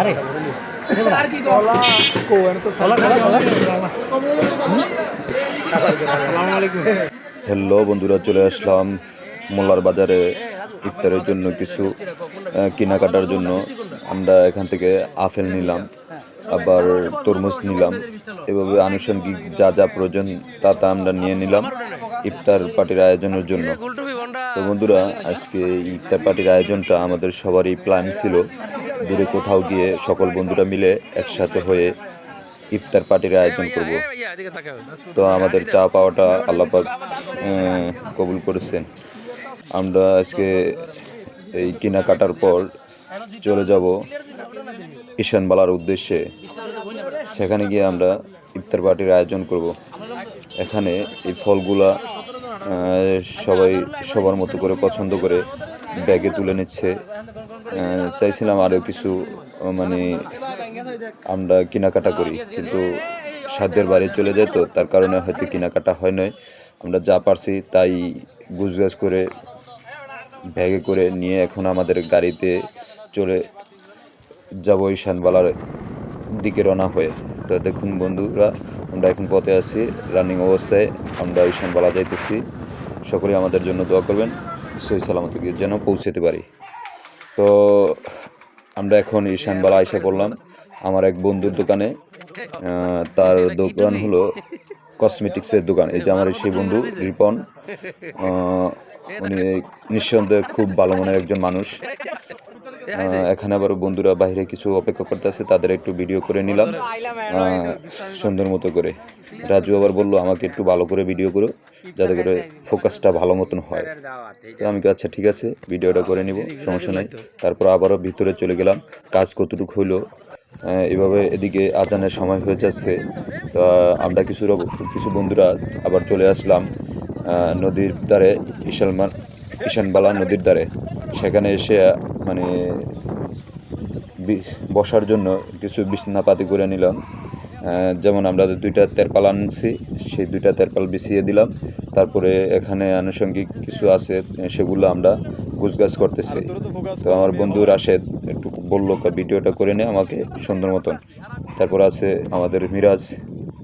আরে আসসালামু আলাইকুম হ্যালো বন্ধুরা চলে আসলাম মোল্লার বাজারে ইফতারের জন্য কিছু কেনাকাটার জন্য। আমরা এখান থেকে আপেল নিলাম আবার তরমুজ নিলাম। এভাবে আনুষঙ্গিক যা যা প্রয়োজন তা তা আমরা নিয়ে নিলাম ইফতার পার্টির আয়োজনের জন্য। তো বন্ধুরা আজকে ইফতার পার্টির আয়োজনটা আমাদের সবারই প্ল্যান ছিল। দূরে কোথাও গিয়ে সকল বন্ধুরা মিলে একসাথে হয়ে ইফতার পার্টির আয়োজন করব। তো আমাদের চা পাওয়াটা আল্লাপাক কবুল করেছেন। আমরা আজকে এই কেনাকাটার পর চলে যাব ঈশানবালার উদ্দেশ্যে। সেখানে গিয়ে আমরা ইফতার পার্টির আয়োজন করব। এখানে এই ফলগুলা সবাই সবার মতো করে পছন্দ করে ব্যাগে তুলে নিচ্ছে। চাইছিলাম আরও কিছু মানে আমরা কেনাকাটা করি, কিন্তু সাধ্যের বাইরে চলে যায় তো, তার কারণে হয়তো কেনাকাটা হয় নয় আমরা যা পারছি তাই গুজগাছ করে, ব্যাগে করে নিয়ে এখন আমাদের গাড়িতে চলে যাব ঈশানবালার দিকে রওনা হয়ে। তো দেখুন বন্ধুরা, আমরা এখন পথে আছি রানিং অবস্থায়, আমরা ঈশানবালা যাইতেছি। সকলেই আমাদের জন্য দোয়া করবেন। সই সালামত গিয়ে যেন পৌঁছাতে পারি। তো আমরা এখন ঈশানবালা আয়সা করলাম আমার এক বন্ধুর দোকানে। তার দোকান হলো কসমেটিক্সের দোকান। এই যে আমার সেই বন্ধু, রিপন। উনি নিঃসন্দেহে খুব ভালো মনের একজন মানুষ। এখানে আবার বন্ধুরা বাইরে কিছু অপেক্ষা করতে আছে তাদের একটু ভিডিও করে নিলাম। সুন্দর মতো করে। রাজু আবার বলল, আমাকে একটু ভালো করে ভিডিও করো, যাতে করে ফোকাসটা ভালো মতন হয়। তো আমি আচ্ছা ঠিক আছে ভিডিওটা করে নিব, সমস্যা নাই। তারপর আবারও ভিতরে চলে গেলাম। কাজ কতটুকু হইল এভাবে এদিকে আজানের সময় হয়ে যাচ্ছে। তো আমরা কিছু কিছু বন্ধুরা আবার চলে আসলাম নদীর ধারে ঈশানমান ঈশানবালা নদীর ধারে। সেখানে এসে মানে বি- বসার জন্য কিছু বিছনাপাতি করে নিলাম। যেমন আমরা দুইটা তেরপাল আনছি সেই দুইটা তেরপাল বিছিয়ে দিলাম। তারপরে এখানে আনুষঙ্গিক কিছু আছে সেগুলো আমরা গুছগাছ করতেছি। তো আমার বন্ধু রাশেদ একটু বলল "কা ভিডিওটা করে নে আমাকে সুন্দর মতন। তারপর আছে আমাদের মিরাজ।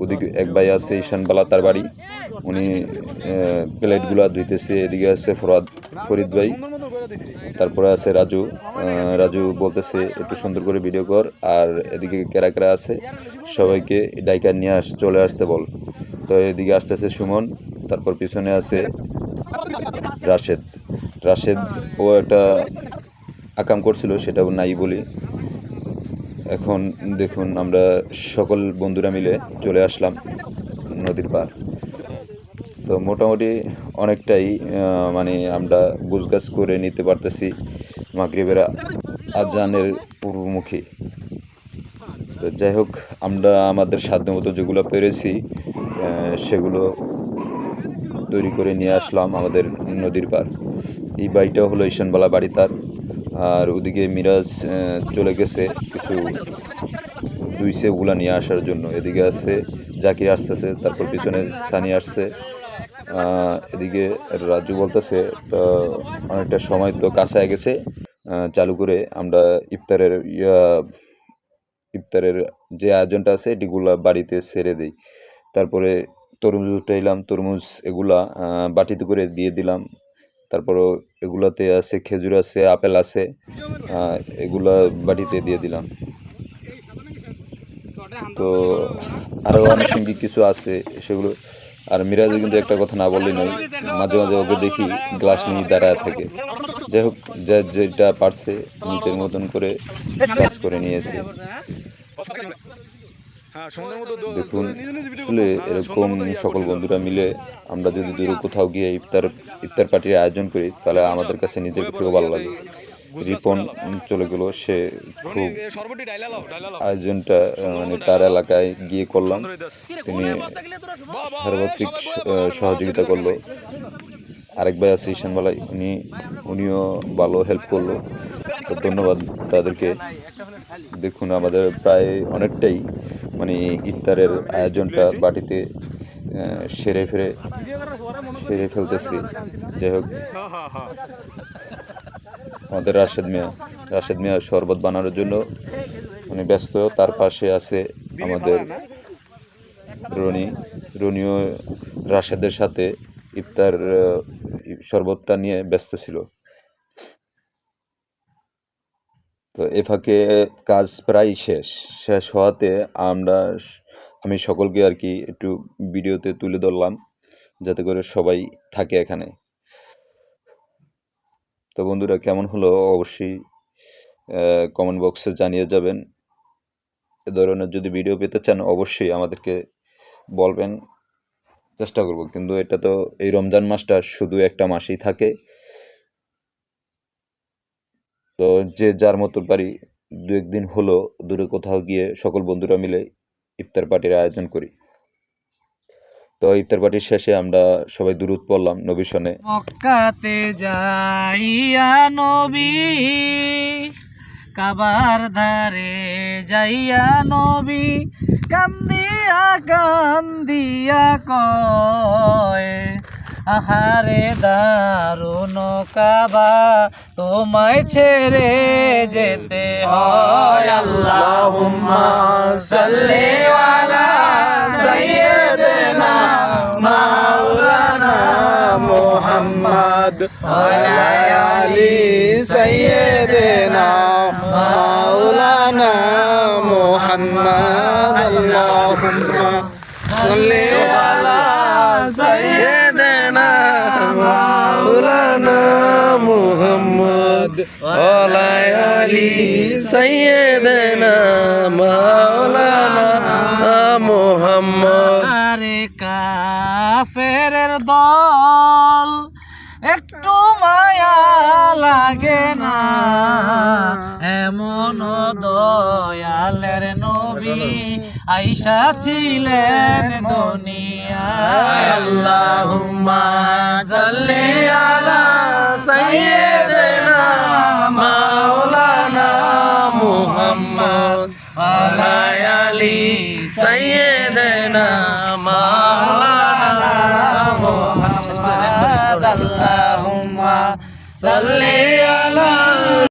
ওদিকে এক ভাই আছে ঈশানবালা তার বাড়ি। উনি প্লেটগুলা ধুইতেছে এদিকে আছে ফরাদ ফরিদ ভাই। তারপরে আছে রাজু রাজু বলতেছে, একটু সুন্দর করে ভিডিও কর, আর এদিকে কেরা কেরা আছে, সবাইকে ডাইকার নিয়ে আস, চলে আসতে বল। তো এদিকে আসতে আসতেছে সুমন, তারপর পিছনে আছে রাশেদ। রাশেদ ও একটা আকাম করছিল সেটা নাই বলি। এখন দেখুন, আমরা সকল বন্ধুরা মিলে চলে আসলাম নদীর পার। তো মোটামুটি অনেকটাই মানে আমরা গুছগাছ করে নিতে পারতেছি মাগরিবের আজানের পূর্বমুখী। তো যাই হোক, আমরা আমাদের সাধ্য মতো যেগুলো পেরেছি সেগুলো তৈরি করে নিয়ে আসলাম আমাদের নদীর পার। এই বাড়িটাও হলো ঈশানবালা বাড়ি তার। আর ওদিকে মিরাজ চলে গেছে কিছু দুই সেগুলা নিয়ে আসার জন্য। এদিকে আছে জাকির আসতেছে, তারপর পিছনে সানি আসছে। এদিকে রাজু বলতেছে, তো অনেকটা সময় তো কাছে গেছে চালু করে আমরা ইফতারের, ইয়া, ইফতারের যে আয়োজনটা আছে, এটিগুলা বাড়িতে সেরে দিই। তারপরে তরমুজ উঠাইলাম তরমুজ এগুলা বাটিতে করে দিয়ে দিলাম। তারপরও এগুলাতে আছে, খেজুর আছে, আপেল আছে এগুলা বাটিতে দিয়ে দিলাম। তো আরও আনুষঙ্গিক কিছু আছে, সেগুলো। আর মিরাজে কিন্তু একটা কথা না বললেই নয়, মাঝে মাঝে ওকে দেখি গ্লাস নিয়ে দাঁড়ায় থাকে। যাই হোক, যা যেটা পারছে নিজের মতন করে কাজ করে নিয়েছে। দেখুন আসলে এরকম সকল বন্ধুরা মিলে আমরা যদি দূরে কোথাও গিয়ে ইফতার ইফতার পার্টির আয়োজন করি তাহলে আমাদের কাছে নিজের খুব ভালো লাগে রিপন চলে গেল সে খুব আয়োজনটা মানে তার এলাকায় গিয়ে করলাম। তিনি সর্বাত্মিক সহযোগিতা করল। আরেক ভাই আছে ঈশানবালাই উনি উনিও ভালো হেল্প করল। তো ধন্যবাদ তাদেরকে। দেখুন আমাদের প্রায় অনেকটাই মানে ইফতারের আয়োজনটা বাটিতে সেরে ফেরে, সেরে ফেলতেছি। যাই হোক। আমাদের রাশেদ মিয়া রাশেদ মিয়া শরবত বানানোর জন্য উনি ব্যস্ত, তার পাশে আছে আমাদের রনি। রনিও রাশেদের সাথে ইফতার শরবতটা নিয়ে ব্যস্ত ছিল। তো এ ফাঁকে কাজ প্রায় শেষ। শেষ হওয়াতে আমরা আমি সকলকে আর কি একটু ভিডিওতে তুলে ধরলাম, যাতে করে সবাই থাকে এখানে। তো বন্ধুরা, কেমন হলো? অবশ্যই কমেন্ট বক্সে জানিয়ে যাবেন। এ ধরনের যদি ভিডিও পেতে চান, অবশ্যই আমাদেরকে বলবেন। চেষ্টা করব, কিন্তু এটা তো এই রমজান মাসটা শুধু একটা মাসেই থাকে। তো যে যার মতো পারি দু একদিন হলো দূরে কোথাও গিয়ে সকল বন্ধুরা মিলে ইফতার পার্টির আয়োজন করি। তো ইফতার পার্টির শেষে আমরা সবাই দূরত পড়লাম নবিশনে মক্কাতে যাইয়া নবী, কাবার ধারে যাইয়া নবী, কান্দিয়া কান্দিয়া কয় আহারে দারুণ কাবা, তোমায় ছেড়ে যেতে হয় আল্লাহুম্মা সাল্লি আলা সাইয়্যিদিনা মাওলানা মুহাম্মদ ওয়ালা আলি সাইয়্যিদিনা মাওলানা মুহাম্মদ আল্লাহুম্মা সাল্লি ওয়ালা আলি সাইয়্যিদিনা মাওলানা মুহাম্মদ। আরে কাফেরের দল একটু মায়া লাগে না। এমন দয়ালের নবী আইসা ছিলেন দুনিয়ায়। আল্লাহুম্মা সাল্লি আলা মুহাম্মদ আলা আলি সাইয়্যিদিনা মাওলানা মুহাম্মদ আল্লাহুম্মা সাল্লি